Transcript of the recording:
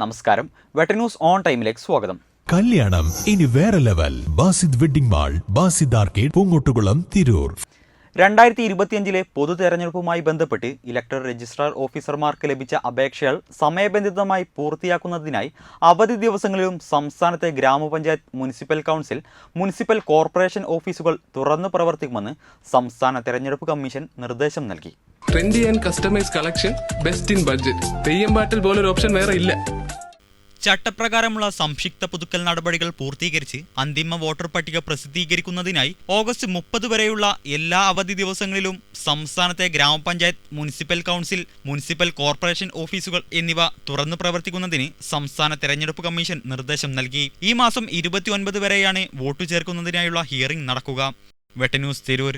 നമസ്കാരം. വെട്ടന്യൂസ് ഓൺ ടൈമിലേക്ക് സ്വാഗതം. കല്യാണം. ഇനി വേറെ level. Basid wedding mall Basid arcade Poongottukulam Tirur. രണ്ടായിരത്തി ഇരുപത്തിയഞ്ചിലെ പൊതു തെരഞ്ഞെടുപ്പുമായി ബന്ധപ്പെട്ട് ഇലക്ടർ രജിസ്ട്രാർ ഓഫീസർമാർക്ക് ലഭിച്ച അപേക്ഷകൾ സമയബന്ധിതമായി പൂർത്തിയാക്കുന്നതിനായി അവധി ദിവസങ്ങളിലും സംസ്ഥാനത്തെ ഗ്രാമപഞ്ചായത്ത് മുനിസിപ്പൽ കൗൺസിൽ മുനിസിപ്പൽ കോർപ്പറേഷൻ ഓഫീസുകൾ തുറന്നു പ്രവർത്തിക്കുമെന്ന് സംസ്ഥാന തെരഞ്ഞെടുപ്പ് കമ്മീഷൻ നിർദ്ദേശം നൽകി. Trendy and customise collection best in budget Theyyam പാട്ടിൽ പോലൊരു ഓപ്ഷൻ വേറെ ഇല്ല. ചട്ടപ്രകാരമുള്ള സംക്ഷിപ്ത പുതുക്കൽ നടപടികൾ പൂർത്തീകരിച്ച് അന്തിമ വോട്ടർ പട്ടിക പ്രസിദ്ധീകരിക്കുന്നതിനായി ഓഗസ്റ്റ് മുപ്പത് വരെയുള്ള എല്ലാ അവധി ദിവസങ്ങളിലും സംസ്ഥാനത്തെ ഗ്രാമപഞ്ചായത്ത് മുനിസിപ്പൽ കൗൺസിൽ മുനിസിപ്പൽ കോർപ്പറേഷൻ ഓഫീസുകൾ എന്നിവ തുറന്നു പ്രവർത്തിക്കുന്നതിന് സംസ്ഥാന തെരഞ്ഞെടുപ്പ് കമ്മീഷൻ നിർദ്ദേശം നൽകി. ഈ മാസം ഇരുപത്തിയൊൻപത് വരെയാണ് വോട്ടു ചേർക്കുന്നതിനായുള്ള ഹിയറിംഗ് നടക്കുക. വെട്ടന്യൂസ് തിരൂർ.